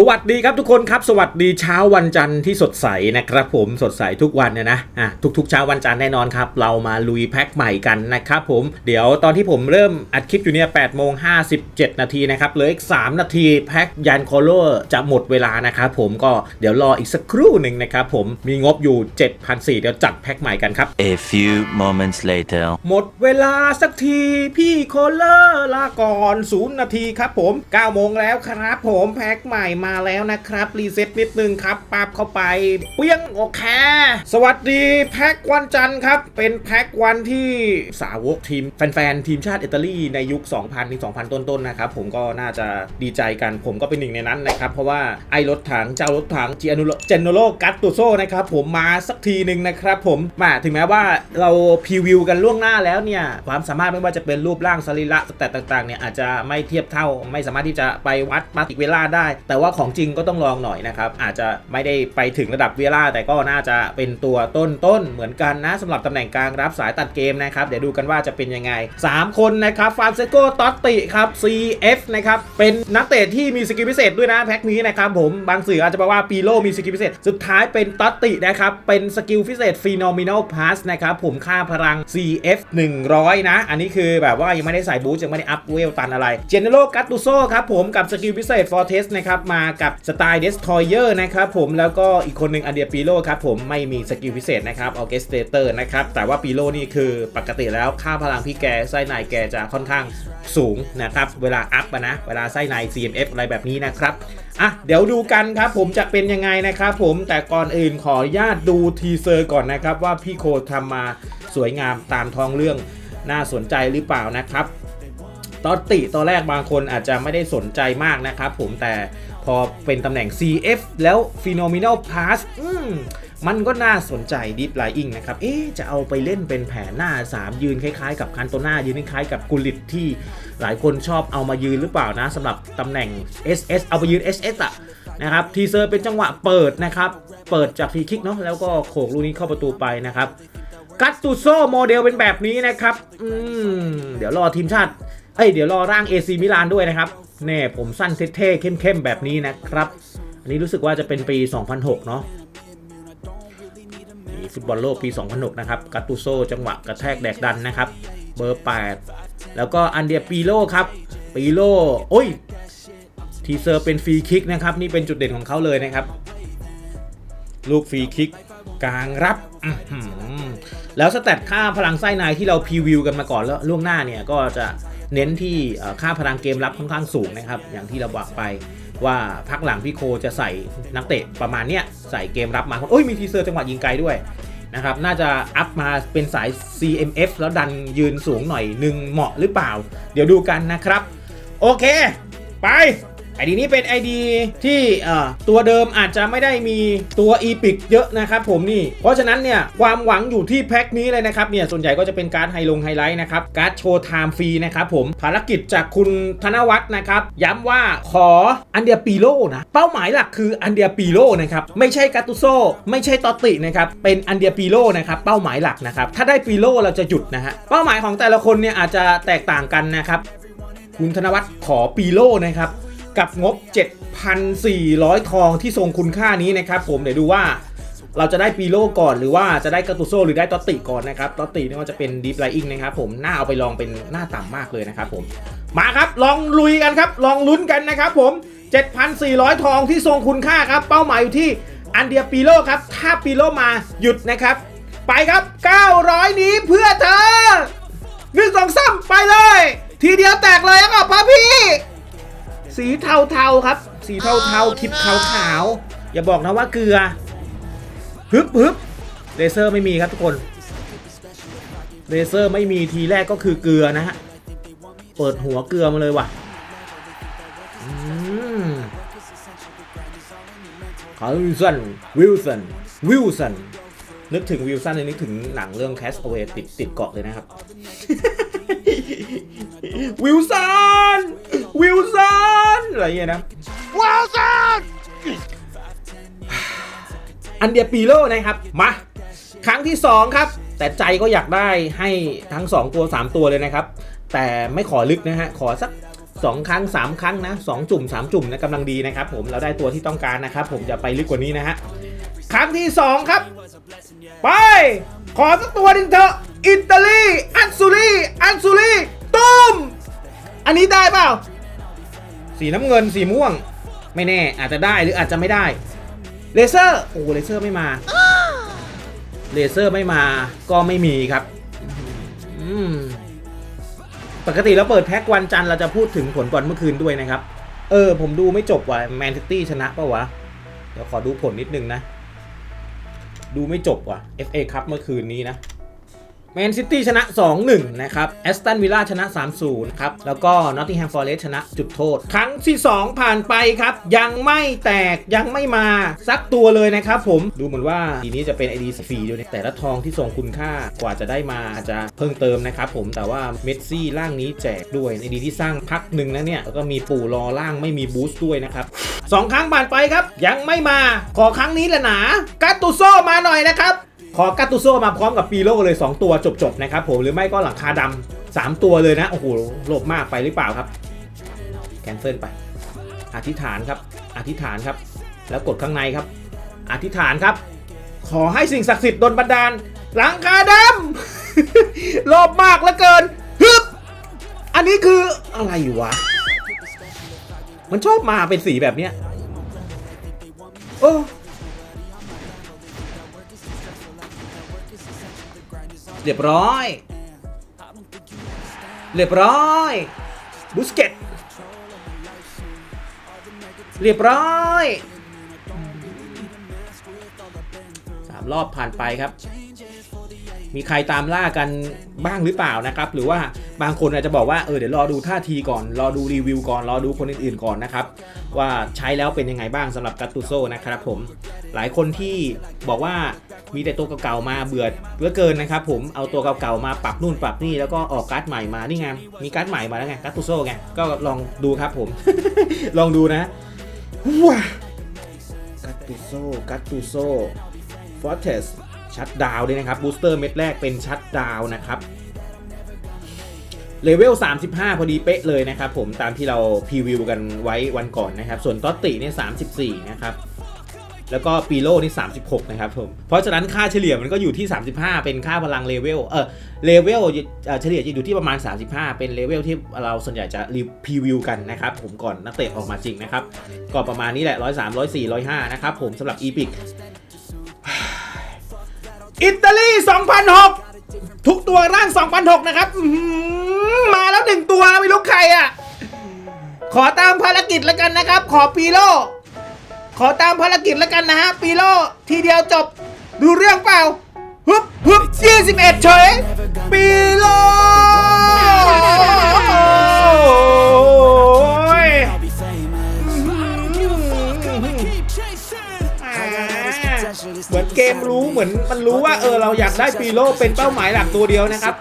สวัสดีครับทุกคนครับ สวัสดีเช้าวันจันทร์ที่สดใสนะครับผมสดใสทุกวันเนี่ยนะอะทุกๆเช้าวันจันทร์แน่นอนครับ เรามาลุยแพ็คใหม่กันนะครับผมเดี๋ยวตอนที่ผมเริ่มอัดคลิปอยู่เนี่ย8โมง57นาทีนะครับเหลืออีก3นาทีแพ็คยันโคโลจะหมดเวลานะครับผมก็เดี๋ยวรออีกสักครู่หนึ่งนะครับผมมีงบอยู่7,400เดี๋ยวจัดแพ็คใหม่กันครับ A few moments later. หมดเวลาสักทีพี่โคลเลอร์ลาก่อนศูนย์นาทีครับผม9โมงแล้วครับผมแพ็คใหม่มาาแล้วนะครับ รีเซ็ตนิดนึงครับปาบเข้าไป เปี้ยงโอเค สวัสดีแพ็ควันจันทร์ครับ เป็นแพ็ควันที่สาวกทีม แฟนๆ ทีมชาติอิตาลีในยุค 2000ถึง2000 ต้นๆนะครับ ผมก็น่าจะดีใจกัน ผมก็เป็นหนึ่งในนั้นนะครับ เพราะว่าไอ้รถถังเจ้ารถถังเจนุโนเจนโนโลกัตตุโซนะครับผมมาสักทีหนึ่งนะครับผมมาถึงแม้ว่าเราพรีวิวกันล่วงหน้าแล้วเนี่ยความสามารถไม่ว่าจะเป็นรูปร่างสรีระสแตตต่างๆเนี่ยอาจจะไม่เทียบเท่าไม่สามารถที่จะไปวัดมาติกเวลาได้ แต่ว่าของจริงก็ต้องลองหน่อยนะครับ อาจจะไม่ได้ไปถึงระดับเวลาแต่ก็น่าจะเป็นตัวต้นๆเหมือนกันนะสำหรับตำแหน่งกลางรับสายตัดเกมนะครับ เดี๋ยวดูกันว่าจะเป็นยังไง 3 คนนะครับฟานเซโกตอตติครับ CF นะครับเป็นนักเตะที่มีสกิลพิเศษด้วยนะแพ็คนี้นะครับผมบางสื่ออาจจะบอกว่าปีโลมีสกิลพิเศษ สุดท้ายเป็นตอตตินะครับเป็นสกิลพิเศษ Phenomenal Pass นะครับผมค่าพลัง CF 100 นะ อันนี้คือแบบว่ายังไม่ได้ใส่บูสยังไม่ได้อัพเวลตันอะไร General Gattuso ครับผมกับสกิลพิเศษ Fortress นะครับมากับสไตล์ Destroyer นะครับผมแล้วก็อีกคนหนึ่งอเดียปีโลครับผมไม่มีสกิลพิเศษนะครับ Orchestrator นะครับแต่ว่าปีโลนี่คือปกติแล้วค่าพลังพี่แกไส้ในแกจะค่อนข้างสูงนะครับเวลาอัพนะเวลาไส้ใน CMF อะไรแบบนี้นะครับอะเดี๋ยวดูกันครับผมจะเป็นยังไงนะครับผมแต่ก่อนอื่นขออนุญาตดูทีเซอร์ก่อนนะครับว่าพี่โคทำมาสวยงามตามท้องเรื่องน่าสนใจหรือเปล่านะครับตอนติตอนแรกบางคนอาจจะไม่ได้สนใจมากนะครับผมแต่ อเป็นตำแหน่ง CF แล้ว Phenomenal Pass อืมมันก็น่าสนใจ Deep Lying นะครับ เอ๊ะจะเอาไปเล่นเป็นแผนหน้า 3 ยืนคล้ายๆ กับคันโตนายืนคล้ายๆกับกุลิตที่หลายคนชอบเอามายืนหรือเปล่านะสำหรับตำแหน่ง SS เอาไปยืน SS อะนะครับทีเซอร์เป็นจังหวะเปิดนะครับ เปิดจากฟรีคิกเนาะแล้วก็โขกลูกนี้เข้าประตูไปนะครับกัตตุโซโมเดลเป็นแบบนี้นะครับ อืม เดี๋ยวรอทีมชาติ เอ้ยเดี๋ยวรอร่าง AC มิลานด้วยนะครับเน่ผมสั้นเท่ๆเข้มๆแบบนี้นะครับ อันนี้รู้สึกว่าจะเป็นปี 2006 เนาะฟุตบอลโลกปี 2006 นะครับกัตตุโซจังหวะกระแทกแดกดันนะครับ เบอร์ 8 แล้วก็อันเดียปีโลครับ ปีโลโอ้ย ทีเซอร์เป็นฟรีคิกนะครับ นี่เป็นจุดเด่นของเขาเลยนะครับ ลูกฟรีคิกกลางรับ แล้วสแตทค่าพลังไส้ในที่เราพรีวิวกันมาก่อนแล้วล่วงหน้าเนี่ยก็จะ เน้นที่ค่าพลังเกมรับค่อนข้างสูงนะครับ อย่างที่เราบอกไปว่าพักหลังพี่โคจะใส่นักเตะประมาณเนี้ยใส่เกมรับมาโอ้ยมีทีเซอร์จังหวะยิงไกลด้วยนะครับน่าจะอัพมาเป็นสาย CMF แล้วดันยืนสูงหน่อยหนึ่งเหมาะหรือเปล่า เดี๋ยวดูกันนะครับ โอเค ไป ไอดีนี้เป็น ID ที่เอ่ตัวเดิมอาจจะไม่ได้มีตัวอีพิกเยอะนะครับผมนี่ เพราะฉะนั้นเนี่ยความหวังอยู่ที่แพ็คนี้เลยนะครับเนี่ยส่วนใหญ่ก็จะเป็นการ์ดไฮลงไฮไลท์นะครับการ์ดโชว์ไทม์ฟรีนะครับผมภารกิจจากคุณธนวัฒน์นะครับย้ำว่าขออันเดียปีโลนะเป้าหมายหลักคืออันเดียปีโลนะครับไม่ใช่กาตุโซไม่ใช่ตอตตินะครับเป็นอันเดียปีโลนะครับเป้าหมายหลักนะครับถ้าได้ปีโลเราจะหยุดนะฮะเป้าหมายของแต่ละคนเนี่ยอาจจะแตกต่างกันนะครับคุณธนวัฒน์ขอปีโลนะครับ กับงบ 7,400 ทองที่ทรงคุณค่านี้นะครับผมเดี๋ยวดูว่าเราจะได้ปีโลก่อนหรือว่าจะได้กาตุโซหรือได้ตอตติก่อนนะครับตอตตินี่ว่าจะเป็นดีฟไลอิงนะครับผมน่าเอาไปลองเป็นหน้าต่ำมากเลยนะครับผมมาครับลองลุยกันครับ ลองลุ้นกันนะครับผม 7,400 ทองที่ทรงคุณค่าครับ เป้าหมายอยู่ที่อันเดียปีโลครับ ถ้าปีโลมาหยุดนะครับ ไปครับ 900 นี้เพื่อเธอหนึ่งสองสามไปเลย ทีเดียวแตกเลยครับพ่อพี่ สีเทาๆครับ สีเทาๆคลิปขาวๆอย่าบอกนะว่าเกลือฮึบฮึบเลเซอร์ไม่มีครับทุกคนเลเซอร์ไม่มีทีแรกก็คือเกลือนะฮะเปิดหัวเกลือมาเลยว่ะอืมคาร์วิลสันวิลสันวิลสันนึกถึงวิลสันเลยนึกถึงหนังเรื่อง Cast Away ติดติดเกาะเลยนะครับ วิลสันวิลสันอะไร เงี้ยนะวิลสันอันเดียปีโลนะครับ มา ครั้งที่ 2 ครับ แต่ใจก็อยากได้ให้ทั้ง 2 ตัว 3 ตัวเลยนะครับ แต่ไม่ขอลึกนะฮะ ขอสัก 2 ครั้ง 3 ครั้งนะ2จุ่ม 3 จุ่มนะกำลังดีนะครับผมเราได้ตัวที่ต้องการนะครับ ผมจะไปลึกกว่านี้นะฮะ ครั้งที่ 2 ครับ ไป ขอสักตัวหนึงเถอะอิตาลี อันซูรีอันซูรีตุ้ม อันนี้ได้เปล่า สีน้ำเงินสีม่วง ไม่แน่อาจจะได้หรืออาจจะไม่ได้เลเซอร์โอ้เลเซอร์ไม่มาเลเซอร์ไม่มาก็ไม่มีครับปกติเราเปิดแพ็กวันจันทร์เราจะพูดถึงผลบอลเมื่อคืนด้วยนะครับ เออ ผมดูไม่จบว่ะแมนซิตี้ชนะปะวะ เดี๋ยวขอดูผลนิดนึงนะ ดูไม่จบว่ะ FA ครับเมื่อคืนนี้นะ แมนซิตี้ชนะ 2-1 นะครับแอสตันวิลล่าชนะ 3-0 ครับ แล้วก็นอตติงแฮมฟอร์เรสชนะจุดโทษ ครั้งที่ 2 ผ่านไปครับ ยังไม่แตกยังไม่มาสักตัวเลยนะครับผมดูเหมือนว่าทีนี้จะเป็น ID ฟรีด้วยนะแต่ละทองที่ส่งคุณค่ากว่าจะได้มาอาจจะเพิ่งเติมนะครับผมแต่ว่าเมสซี่ร่างนี้แจกด้วย ID ที่สร้างพักหนึ่งนะเนี่ยแล้วก็มีปู่รอร่างไม่มีบูสต์ด้วยนะครับสองครั้งผ่านไปครับ ยังไม่มาขอครั้งนี้แหละหนากาตูโซมาหน่อยนะครับ ขอกาตูโซมาพร้อมกับปีโลเลย 2 ตัวจบๆนะครับผมหรือไม่ก็หลังคาดำสามตัวเลยนะ โอ้โหโลภมากไปหรือเปล่าครับ แคนเซิลไป อธิษฐานครับ อธิษฐานครับ แล้วกดข้างในครับ อธิษฐานครับ ขอให้สิ่งศักดิ์สิทธิ์ดลบันดาล หลังคาดำโลภมากเหลือเกินฮึบอันนี้คืออะไรวะ มันชอบมาเป็นสีแบบเนี้ยโอ้ รียบร้อย เรียบร้อยบุสเกตเรียบร้อยสามรอบผ่านไปครับ มีใครตามล่ากันบ้างหรือเปล่านะครับ หรือว่าบางคนอาจจะบอกว่าเออเดี๋ยวรอดูท่าทีก่อน รอดูรีวิวก่อน รอดูคนอื่นๆก่อนนะครับ ว่าใช้แล้วเป็นยังไงบ้างสำหรับกัตตุโซนะครับผมหลายคนที่บอกว่า มีแต่ตัวเก่าๆมาเบื่อเหลือเกินนะครับผมเอาตัวเก่าๆมาปรับนู่นปรับนี่แล้วก็ออกการ์ดใหม่มานี่ไงมีการ์ดใหม่มาแล้วไงกัตตุโซไงก็ลองดูครับผม ลองดูนะว้ากัตตุโซกัตตุโซฟอร์เทสชัดดาวด้วยนะครับบูสเตอร์เม็ดแรกเป็นชัดดาวนะครับเลเวล 35 พอดีเป๊ะเลยนะครับผมตามที่เราพรีวิวกันไว้วันก่อนนะครับ ส่วนตอตติเนี่ย34 นะครับ แล้วก็ปีโลนี่ 36 นะครับผม เพราะฉะนั้นค่าเฉลี่ยมันก็อยู่ที่ 35 เป็นค่าพลังเลเวล เออเลเวลเฉลี่ยจะอยู่ที่ประมาณ 35 เป็นเลเวลที่เราส่วนใหญ่จะรีพรีวิวกันนะครับผมก่อนนักเตะออกมาจริงนะครับ ก็ประมาณนี้แหละ 103 104 105 นะครับผมสำหรับอีพิกอิตาลี 2006 ทุกตัวร่าง 2006 นะครับมาแล้วหนึ่งตัวไม่รู้ใครอะ ขอตามภารกิจแล้วกันนะครับ ขอปีโล ขอตามภารกิจแล้วกันนะฮะปีโลทีเดียวจบ ดูเรื่องเปล่าฮึบฮึบ21เฉยปีโลโอ้ยเหมือนเกมรู้เหมือนมันรู้ว่าเออเราอยากได้ปีโลเป็นเป้าหมายหลักตัวเดียวนะครับ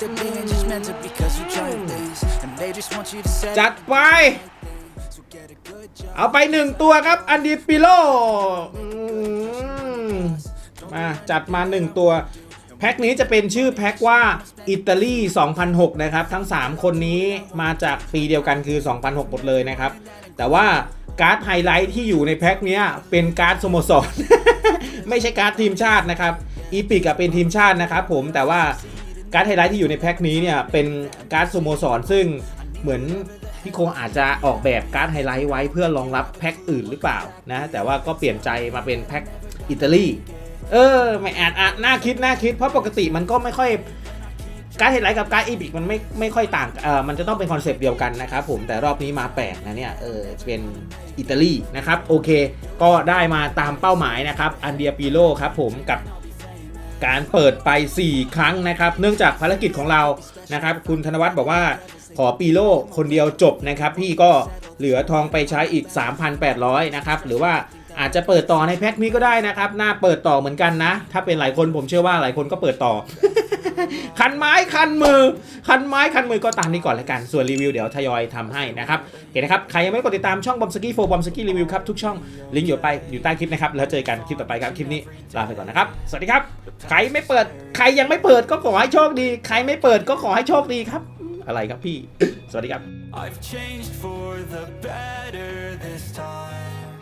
จัดไป เอาไปหนึ่งตัวครับ อันดีปิโลมาจัดมาหนึ่งตัว แพ็คนี้จะเป็นชื่อแพ็คว่าอิตาลี2006 นะครับ ทั้ง 3 คนนี้มาจากปีเดียวกันคือ 2006 หมดเลยนะครับ แต่ว่าการ์ดไฮไลท์ที่อยู่ในแพ็คเนี้ยเป็นการ์ดสโมสร ไม่ใช่การ์ดทีมชาตินะครับอีพิกเป็นทีมชาตินะครับผมแต่ว่าการ์ดไฮไลท์ที่อยู่ในแพ็คนี้เนี่ยเป็นการ์ดสโมสรซึ่งเหมือน พี่คงอาจจะออกแบบการ์ดไฮไลท์ไว้เพื่อรองรับแพ็คอื่นหรือเปล่านะแต่ว่าก็เปลี่ยนใจมาเป็นแพ็คอิตาลีเออไม่อาจอะน่าคิดน่าคิด เพราะปกติมันก็ไม่ค่อยการ์ดไฮไลท์กับการอีพิกมันไม่ไม่ค่อยต่างเออมันจะต้องเป็นคอนเซปต์เดียวกันนะครับผมแต่รอบนี้มาแปลกนะเนี่ยเออเป็นอิตาลีนะครับโอเค ก็ได้มาตามเป้าหมายนะครับอันเดียปิโลครับผมกับการเปิดไป 4 ครั้งนะครับ เนื่องจากภารกิจของเรานะครับ คุณธนวัฒน์บอกว่า ขอปีโลคนเดียวจบนะครับ พี่ก็เหลือทองไปใช้อีก 3,800 นะครับ หรือว่าอาจจะเปิดต่อในแพ็คนี้ก็ได้นะครับน่าเปิดต่อเหมือนกันนะ ถ้าเป็นหลายคนผมเชื่อว่าหลายคนก็เปิดต่อ คันไม้คันมือ คันไม้คันมือก็ตามนี้ก่อนแล้วกัน ส่วนรีวิวเดี๋ยวทยอยทำให้นะครับโอเคนะครับ ใครยังไม่กดติดตามช่องบอมสกี้โฟบอมสกี้รีวิวครับ ทุกช่อง ลิงก์อยู่ไปอยู่ใต้คลิปนะครับ แล้วเจอกันคลิปต่อไปครับ คลิปนี้ลาไปก่อนนะครับ สวัสดีครับ ใครไม่เปิด ใครยังไม่เปิดก็ขอให้โชคดี ใครไม่เปิดก็ขอให้โชคดีครับ อะไรครับพี่? I've changed for the better this time.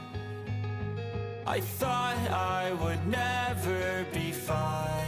I thought I would never be fine.